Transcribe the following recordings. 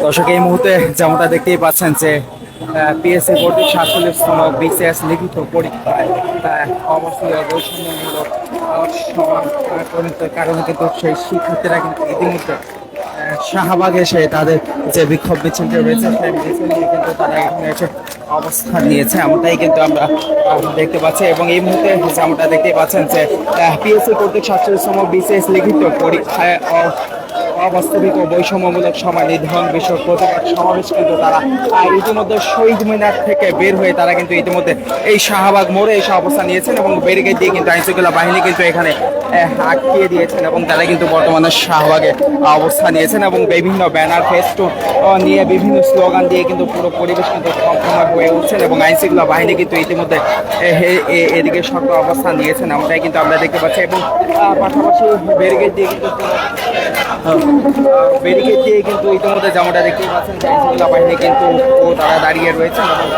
দর্শক, এই মুহূর্তে যেমনটা দেখতেই পাচ্ছেন যে পিএসসি কর্তৃক সাতচল্লিশতম বিসিএস লিখিত পরীক্ষায় কারণে কিন্তু সেই শিক্ষার্থীরা কিন্তু ইতিমধ্যে শাহবাগ এসে তাদের যে বিক্ষোভ মিছিলটি রয়েছে কিন্তু তারা এসে অবস্থান নিয়েছে, এমনটাই কিন্তু আমরা দেখতে পাচ্ছি। এবং এই মুহূর্তে যেমনটা দেখতে পাচ্ছেন যে পিএসসি কর্তৃক সাতচল্লিশতম বিসিএস লিখিত পরীক্ষায় অবাস্তবিক ও বৈষম্যমূলক সময় নির্ধারণ বিষয়ক প্রতিবাদ সমাবেশ কিন্তু তারা ইতিমধ্যে শহীদ মিনার থেকে বের হয়ে তারা কিন্তু ইতিমধ্যে এই শাহবাগ মোড়ে এসে অবস্থান নিয়েছেন এবং ব্যারিকেড দিয়ে কিন্তু আইনশৃঙ্খলা বাহিনী কিন্তু এখানে আটকিয়ে দিয়েছেন এবং তারা কিন্তু বর্তমানে শাহবাগে অবস্থান নিয়েছেন এবং বিভিন্ন ব্যানার, ফেস্টুন নিয়ে বিভিন্ন স্লোগান দিয়ে কিন্তু পুরো পরিবেশ কিন্তু থমথমে হয়ে উঠছেন এবং আইনশৃঙ্খলা বাহিনী কিন্তু ইতিমধ্যে এদিকে শক্ত অবস্থান নিয়েছেন এমনটাই কিন্তু আমরা দেখতে পাচ্ছি এবং পাশাপাশি ব্যারিকেড দিয়ে কিন্তু ব্যারিকেড দিয়ে কিন্তু ইতিমধ্যে জামাটা দেখতে পাচ্ছেন আইনশৃঙ্খলা বাহিনী কিন্তু তারা দাঁড়িয়ে রয়েছেন এবং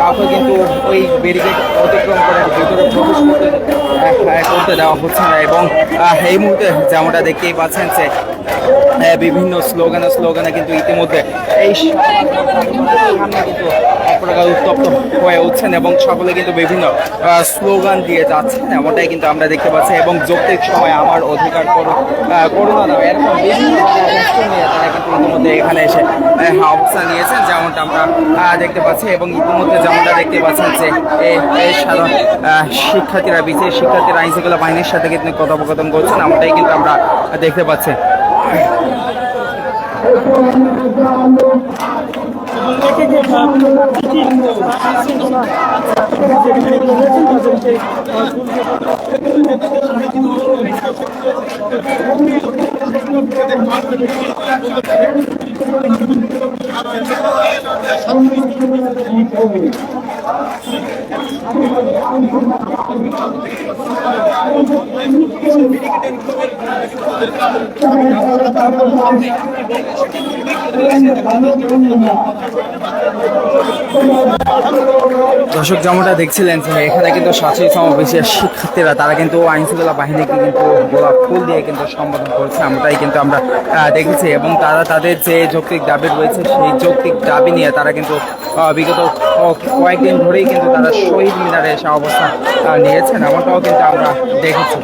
কাউকে কিন্তু ওই ব্যারিকেড অতিক্রম করে ভিতরে প্রবেশ করতে দেওয়া হচ্ছে না এবং এই মুহূর্তে জামাটা দেখতেই পাচ্ছেন যে বিভিন্ন স্লোগানে স্লোগানে কিন্তু ইতিমধ্যে এই কিন্তু এক প্রকার উত্তপ্ত হয়ে উঠছেন এবং সকলে কিন্তু বিভিন্ন স্লোগান দিয়ে যাচ্ছেন। এমনটাই কিন্তু আমরা দেখতে পাচ্ছি এবং যৌক্তিক সময় আমার অধিকার করোনা দাও এরকম বিভিন্ন নিয়ে তারা কিন্তু ইতিমধ্যে এখানে এসে অবস্থান নিয়েছেন, যেমনটা আমরা দেখতে পাচ্ছি এবং ইতিমধ্যে যেমনটা দেখতে পাচ্ছেন যে সাধারণ শিক্ষার্থীরা, বিশেষ শিক্ষার্থীরা, আইনশৃঙ্খলা বাহিনীর সাথে কিন্তু কথোপকথন করছেন, এমনটাই কিন্তু আমরা দেখতে পাচ্ছি। সংবিধান দর্শক যেমনটা দেখছিলেন এখানে কিন্তু সাথী সমাবেশের শিক্ষার্থীরা, তারা কিন্তু আইন শৃঙ্খলা বাহিনীকে কিন্তু গোলাপ ফুল দিয়ে কিন্তু সম্বোধন করেছে এমনটাই কিন্তু আমরা দেখেছি। এবং তারা তাদের যে যৌক্তিক দাবি রয়েছে, সেই যৌক্তিক দাবি নিয়ে তারা কিন্তু বিগত কয়েকদিন ধরেই কিন্তু তারা শহীদ মিনারে এসে অবস্থা নিয়েছেন এমনটাও কিন্তু আমরা দেখেছি।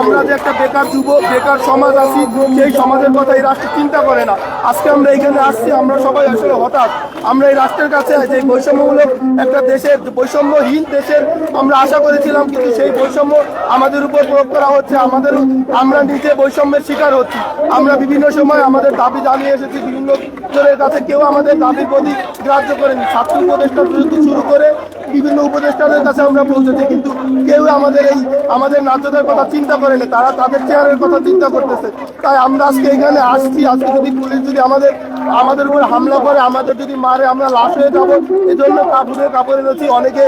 আমরা যে একটা বেকার যুব, বেকার সমাজ আছি, সেই সমাজের কথা এই রাষ্ট্র চিন্তা করে না। আজকে আমরা এখানে আসছি, আমরা সবাই আসলে হঠাৎ। আমরা এই রাষ্ট্রের কাছে যে বৈষম্যমূলক একটা দেশের, বৈষম্যহীন দেশের আমরা আশা করেছিলাম, কিন্তু সেই বৈষম্য আমাদের উপর প্রয়োগ করা হচ্ছে, আমাদের, আমরা নিজে বৈষম্যের শিকার হচ্ছি। আমরা বিভিন্ন সময় আমাদের দাবি জানিয়ে এসেছি, বিভিন্ন জনের কাছে কেউ আমাদের দাবির প্রতি গ্রাহ্য করেনি। ছাত্র উপদেষ্টা শুরু করে বিভিন্ন উপদেষ্টাদের কাছে আমরা পৌঁছেছি, কিন্তু কেউ আমাদের এই আমাদের নাচদের কথা চিন্তা করেনি, তারা তাদের চেয়ারের কথা চিন্তা করতেছে। তাই আমরা আজকে এখানে আসছি, আজকে যদি পুলিশ যদি আমাদের আমাদের উপর হামলা করে, আমাদের যদি মারে, আমরা লাশ হয়ে যাব। এজন্য কাপড়ের কাপড় এনেছি। অনেকে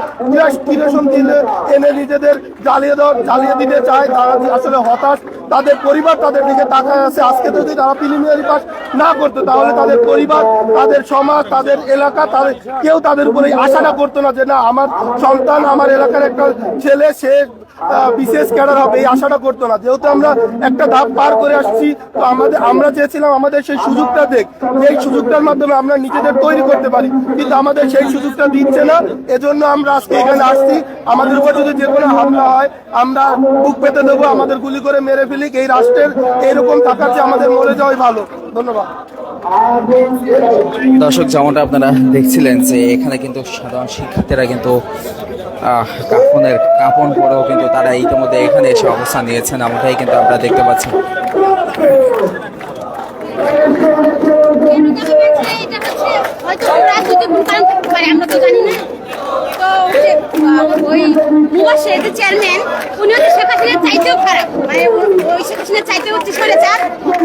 কিরোসন দিলে এনে নিজেদের জ্বালিয়ে দেওয়া জ্বালিয়ে দিতে চায়। তারা আসলে হতাশ। তাদের পরিবার তাদের দিকে তাকায় আছে। আজকে যদি তারা প্রিলিমিনারি পাস না করতো, তাহলে তাদের পরিবার, তাদের সমাজ, তাদের এলাকা, তাদের কেউ তাদের উপরে আশাটা করতো না যে না, আমার সন্তান, আমার এলাকার একটা ছেলে, সে বিশেষ ক্যাডার হবে, এই আশাটা করতো না। যেহেতু আমরা একটা ধাপ পার করে আসছি, তো আমাদের, আমরা চেয়েছিলাম আমাদের সেই সুযোগটা দেখ। এই সুযোগটার মাধ্যমে আমরা নিজেদের তৈরি করতে পারি। কিন্তু আমাদের সেই সুযোগটা দিচ্ছে না। এজন্য আমরা আজকে এখানে আসছি। আমাদের উপর যদি যে কোনো হামলা হয়, আমরা বুক পেতে দেবো, আমাদের গুলি করে মেরে ফেলি এই রাষ্ট্রের এইরকম থাকার চেয়ে আমাদের মরে যাওয়াই ভালো ধন্যবাদ দর্শক যেমনটা আপনারা দেখছিলেন যে এখানে কিন্তু সাধারণ শিক্ষার্থীরা কিন্তু আহ, কাফনের কাপন পরেও কিন্তু তারা ইতিমধ্যে এখানে এসে অবস্থান নিয়েছেন এমনটাই কিন্তু আমরা দেখতে পাচ্ছি হয়তো আমরা তো জানি না ওই মুবাসের চেয়ারম্যান, উনি হচ্ছে শেখ হাসিনার চাইতেও খারাপ। মানে ওই শেখ হাসিনার চাইতে হচ্ছে সরে যার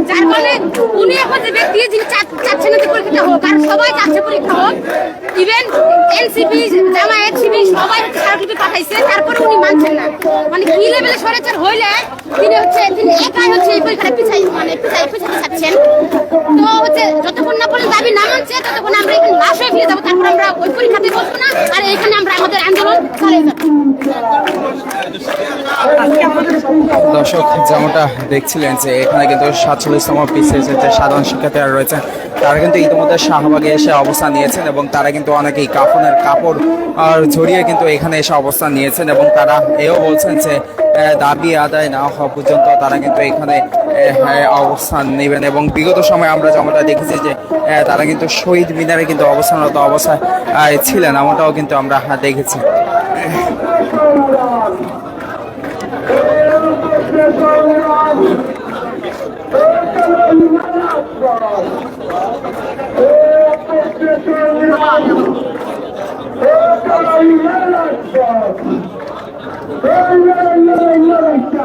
যার কারণে উনি এখন যে ব্যক্তি, যিনি চাচ্ছেন যে পরীক্ষা হোক আর সবাই চাচ্ছে পরীক্ষা হোক ইভেন এনসিপি জামায়াত, শিবির, সবাই সার্টিফিকেট পাঠাইছে, তারপরে উনি মানছেন না। মানে কি লেভেলে সরেচার হইলে তিনি হচ্ছে, তিনি একাই হচ্ছে পিছাই মানে পিছাই তো হচ্ছে যতক্ষণ না দাবি না মানছে, ততক্ষণ আমরা এখানে লাশ হয়ে ফিরে যাব, তারপর আমরা ওই পরীক্ষাতে বসবো না, আর এখানে আমরা আমাদের আন্দোলন চালিয়ে যাব। দর্শক, যেমনটা দেখছিলেন যে এখানে কিন্তু সাতচল্লিশতম বিসিএস যে সাধারণ শিক্ষার্থীরা রয়েছেন তারা কিন্তু ইতিমধ্যে শাহবাগে এসে অবস্থান নিয়েছেন এবং তারা কিন্তু অনেকেই কাফনের কাপড় জড়িয়ে কিন্তু এখানে এসে অবস্থান নিয়েছেন এবং তারা এও বলছেন যে দাবি আদায় না হওয়া পর্যন্ত তারা কিন্তু এখানে হ্যাঁ, অবস্থান নেবেন এবং বিগত সময় আমরা যেমনটা দেখেছি যে তারা কিন্তু শহীদ মিনারে কিন্তু অবস্থানরত অবস্থায় ছিলেন এমনটাও কিন্তু আমরা দেখেছি।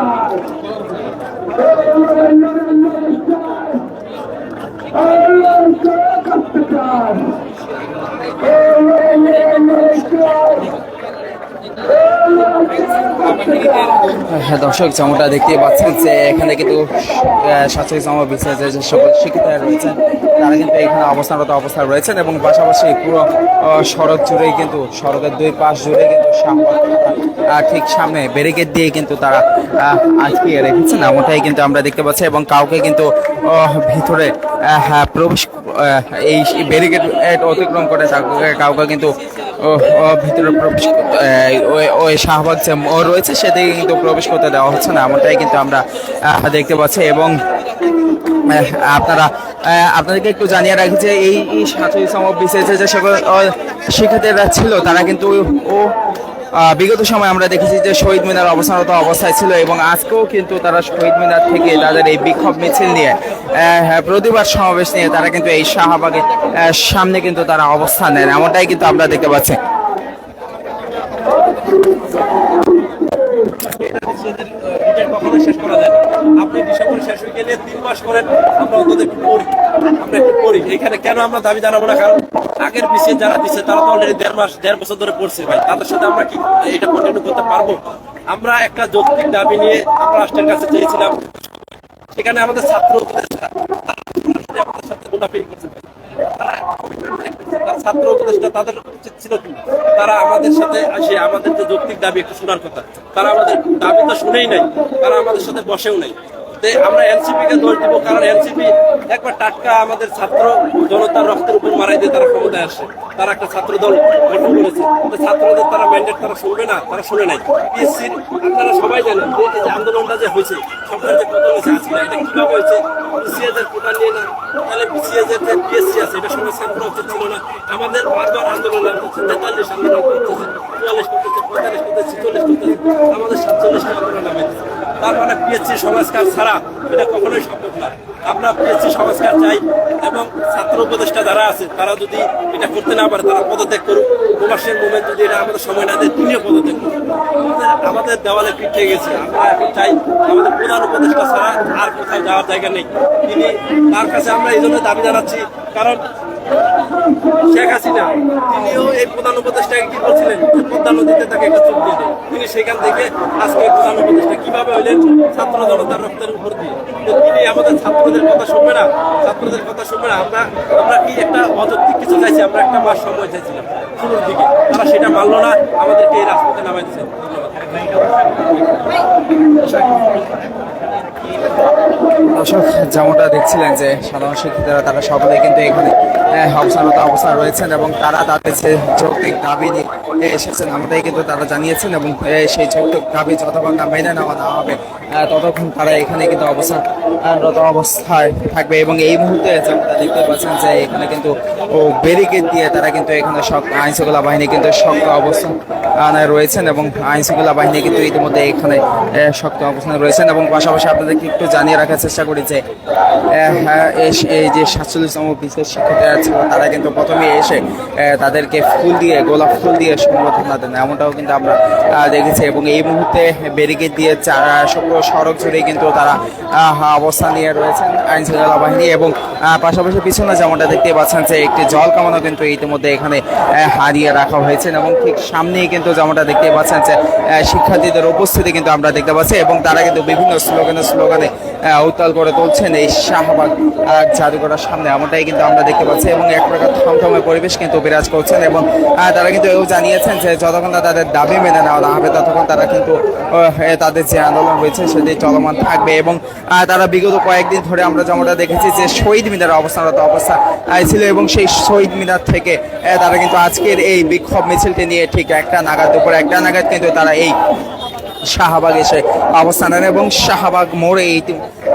Oh, my God. হ্যাঁ দর্শক যেমনটা দেখতে পাচ্ছেন যে এখানে কিন্তু সাতচল্লিশতম বিশেষ যে যে সকল শিক্ষিতারা রয়েছেন তারা কিন্তু এখানে অবস্থানরত অবস্থায় রয়েছেন এবং পাশাপাশি পুরো সড়ক জুড়েই কিন্তু সড়কের দুই পাশ জুড়ে কিন্তু ঠিক সামনে ব্যারিকেড দিয়ে কিন্তু তারা আহ, আটকিয়ে রেখেছেন। এমনটাই কিন্তু আমরা দেখতে পাচ্ছি এবং কাউকে কিন্তু ভিতরে হ্যাঁ, প্রবেশ এই ব্যারিকেড অতিক্রম করে কাউকে কিন্তু ভিতরে প্রবেশ ওই- শাহবাগ যে রয়েছে, সেদিকে কিন্তু প্রবেশ করতে দেওয়া হচ্ছে না, এমনটাই কিন্তু আমরা দেখতে পাচ্ছি এবং আপনারা আপনাদেরকে একটু জানিয়ে রাখি যে এই এই সম বিসিএসে যে সকল শিক্ষার্থীরা ছিল, তারা কিন্তু ও বিগত সময় আমরা দেখেছি যে শহীদ মিনার অবস্থানরত অবস্থায় ছিল এবং আজকেও কিন্তু তারা শহীদ মিনার থেকে তাদের এই বিক্ষোভ মিছিল নিয়ে আহ, প্রতিবাদ সমাবেশ নিয়ে তারা কিন্তু এই শাহবাগের সামনে কিন্তু তারা অবস্থান নেন। এমনটাই কিন্তু আমরা দেখতে পাচ্ছি। কখনো শেষ করা যায় আপনি ডিসেম্বর শেষ হয়ে গেলে তিন মাস করেন? আমরা অন্তত একটু করি। আমরা একটু করি। এখানে কেন আমরা দাবি জানাব না? কারণ আগের পিছিয়ে যারা দিচ্ছে তারা তো অলরেডি দেড় মাস দেড় বছর ধরে পড়ছে ভাই। তাদের সাথে আমরা কি এটা কন্টিনিউ করতে পারব? আমরা একটা যৌক্তিক দাবি নিয়ে আমরা রাষ্ট্রের কাছে চেয়েছিলাম। সেখানে আমাদের ছাত্র আমাদের সাথে মুনাফিক করছে। তারা তারা ছাত্র উপদেষ্টা তাদের উচিত ছিল কি? তারা আমাদের সাথে আসে, আমাদের যে যৌক্তিক দাবি, একটু শোনার কথা। তারা আমাদের দাবি তো শুনেই নাই, তারা আমাদের সাথে বসেও নাই। আমরা এনসিপি কে দোষ দিব, কারণ এনসিপি একবার টাটকা আমাদের ছাত্র জনতার রক্তের উপর মারাই দিয়ে তারা ক্ষমতায় আসে। তারা একটা ছাত্র দল গঠন করেছে। ছাত্রদের তারা ম্যান্ডেট তারা শুনবে না, তারা শুনে নাই। পিএসসির আপনারা সবাই জানেন যে আন্দোলনটা যে হয়েছে, সরকার যে কত হয়েছে আজকে এটা কীভাবে হয়েছে? বিসিএস এর কোটা নিয়ে না, তাহলে বিসিএস এর যে পিএসসি আছে, এটা ছিল না। আমাদের বারবার আন্দোলন তেতাল্লিশ আন্দোলন করতেছে, চুয়াল্লিশ আমাদের নামাইতেছে তার মানে পিএসসি সংস্কার ছাড়া এটা কখনোই সম্ভব না। আমরা পিএসসি সংস্কার চাই এবং ছাত্র উপদেষ্টা যারা আছে, তারা যদি এটা করতে না পারে, তারা পদত্যাগ করুক। প্রবাসের মুভমেন্ট যদি এটা আমাদের সময় না দেয় পদত্যাগ করুক। আমাদের দেওয়ালে পিঠে গেছে। আমরা এখন চাই আমাদের প্রধান উপদেষ্টা ছাড়া আর কোথাও যাওয়ার জায়গা নেই। তিনি তার কাছে আমরা এই জন্য দাবি জানাচ্ছি, কারণ শেখ হাসিনা, তিনিও এই প্রধান উপদেষ্টাকে কি বলছিলেন? পদ্মা নদীতে তাকে একটা চোখ দিয়ে। তিনি সেখান থেকে আজকে প্রধান উপদেষ্টা কীভাবে হইলেন? ছাত্র জনতার রক্তের উপর দিয়ে। তো তিনি আমাদের ছাত্রদের কথা শুনবে না? ছাত্রদের কথা শুনবে না? আমরা আমরা কি একটা অযৌক্তিক কিছু চাইছি? আমরা একটা মাস সময় চাইছিলাম। শুরুর দিকে। তারা সেটা মানলো না। আমাদেরকে এই রাজপথে নামাই দিচ্ছে দর্শক যেমনটা দেখছিলেন যে সাধারণ শিক্ষিতরা তারা সকলে কিন্তু এখানে আহ, অবস্থান অবস্থা রয়েছেন এবং তারা তাদের যে যৌক্তিক দাবি নিয়ে এসেছেন আমাদের কিন্তু তারা জানিয়েছেন এবং সেই যৌক্তিক দাবি যতক্ষণ না মেনে নেওয়া না হবে ততক্ষণ তারা এখানে কিন্তু অবস্থানরত অবস্থায় থাকবে এবং এই মুহূর্তে যেমনটা দেখতে পাচ্ছেন যে এখানে কিন্তু ও ব্যারিকেড দিয়ে তারা কিন্তু এখানে আইন শৃঙ্খলা বাহিনী কিন্তু শক্ত অবস্থান রয়েছেন এবং আইন শৃঙ্খলা বাহিনী কিন্তু ইতিমধ্যে এখানে শক্ত অবস্থানে রয়েছেন এবং পাশাপাশি আপনাদেরকে একটু জানিয়ে রাখার চেষ্টা করি যে হ্যাঁ, এই- যে সাতচল্লিশতম বিশেষ শিক্ষার্থীরা ছিল তারা কিন্তু প্রথমে এসে তাদেরকে ফুল দিয়ে গোলাপ ফুল দিয়ে সম্বোধনা দেন এমনটাও কিন্তু আমরা দেখেছি এবং এই মুহূর্তে ব্যারিকেড দিয়ে সড়ক জুড়ে কিন্তু তারা অবস্থান নিয়ে রয়েছেন আইন শৃঙ্খলা বাহিনী এবং পাশাপাশি পিছনে যেমনটা দেখতে পাচ্ছেন যে একটি জল কামানো কিন্তু ইতিমধ্যে এখানে হারিয়ে রাখা হয়েছে এবং ঠিক সামনেই কিন্তু যেমনটা দেখতে পাচ্ছেন যে শিক্ষার্থীদের উপস্থিতি কিন্তু আমরা দেখতে পাচ্ছি এবং তারা কিন্তু বিভিন্ন স্লোগানে স্লোগানে উত্তাল করে তুলছেন এই শাহবাগ জাদুঘরের সামনে। এমনটাই কিন্তু আমরা দেখতে পাচ্ছি এবং এক প্রকার থমথমে পরিবেশ কিন্তু বিরাজ করছেন এবং তারা কিন্তু এও জানিয়েছেন যে যতক্ষণ না তাদের দাবি মেনে নেওয়া না হবে, ততক্ষণ তারা কিন্তু তাদের যে আন্দোলন রয়েছে সেটি চলমান থাকবে এবং তারা বিগত কয়েকদিন ধরে আমরা যেমনটা দেখেছি যে শহীদ মিনার অবস্থানরত অবস্থা ছিল এবং সেই শহীদ মিনার থেকে তারা কিন্তু আজকের এই বিক্ষোভ মিছিলটি নিয়ে ঠিক একটা নাগাদ দুপুর একটা নাগাদ কিন্তু তারা এই শাহবাগ এসে অবস্থান নেন এবং শাহবাগ মোড়ে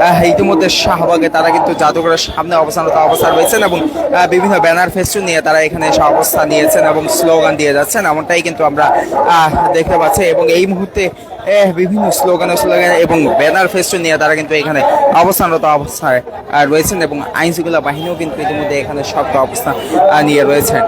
আহ, ইতিমধ্যে শাহবাগে তারা কিন্তু জাদুঘরের সামনে অবস্থানরত অবস্থান রয়েছেন এবং বিভিন্ন ব্যানার ফেস্টুন নিয়ে তারা এখানে এসে অবস্থান নিয়েছেন এবং স্লোগান দিয়ে যাচ্ছেন এমনটাই কিন্তু আমরা দেখতে পাচ্ছি এবং এই মুহূর্তে বিভিন্ন স্লোগানের স্লোগান এবং ব্যানার ফেস্ট নিয়ে তারা কিন্তু এখানে অবস্থানরত অবস্থায় রয়েছেন এবং আইন বাহিনীও কিন্তু ইতিমধ্যে এখানে শক্ত অবস্থান নিয়ে রয়েছেন।